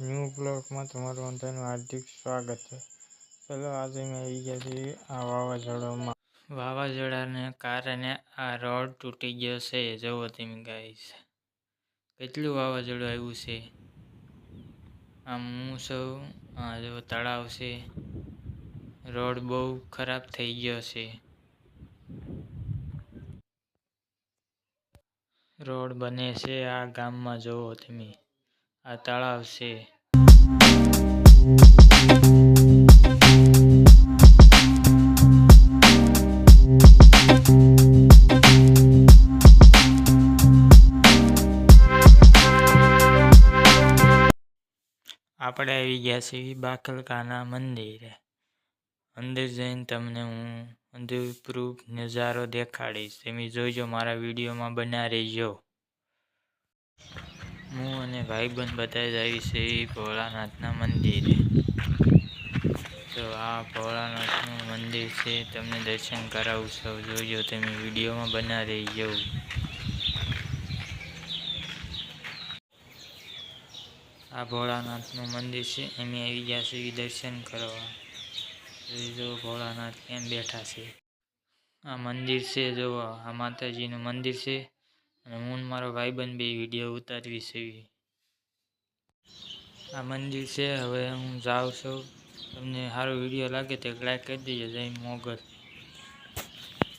New બ્લોગમાં તમારું બધાનું હાર્દિક સ્વાગત છે. ચલો, આજે મેં આવી ગયા છીએ આ વાવાઝોડામાં. વાવાઝોડાને કારણે આ રોડ તૂટી ગયો છે. જુઓ તમે ગાઈઝ કેટલું વાવાઝોડું આવ્યું છે. આમ હું સૌ, આ જો તળાવ છે, રોડ બહુ ખરાબ થઈ ગયો છે. રોડ બને છે આ ગામમાં, જુઓ તમે. આ તળાવ છે. આપણે આવી ગયા છીએ બાકલકાના મંદિરે. અંદર જઈને તમને હું અંધપ્રૂપ નજારો દેખાડીશ. તમે જોઈજો મારા વિડીયોમાં બના રહેજો. હું અને ભાઈબંધ બધા જ છે ભોળાનાથના મંદિરે. તો આ ભોળાનાથનું મંદિર છે, તમને દર્શન કરાવું છું જોજો, તમે વિડીયોમાં બના રહી જવું આ ભોળાનાથનું મંદિર છે, અમે આવી ગયા છીએ દર્શન કરવા. જો ભોળાનાથ કેમ બેઠા છે. આ મંદિર છે જો આ માતાજીનું મંદિર છે. અને હું મારો ભાઈબંધ બે વીડિયો ઉતારવી છે આ મંદિર છે, હવે હું જાઉં છું. તમને સારો વીડિયો લાગે તો લાઈક કરી દેજો, જય મોગલ.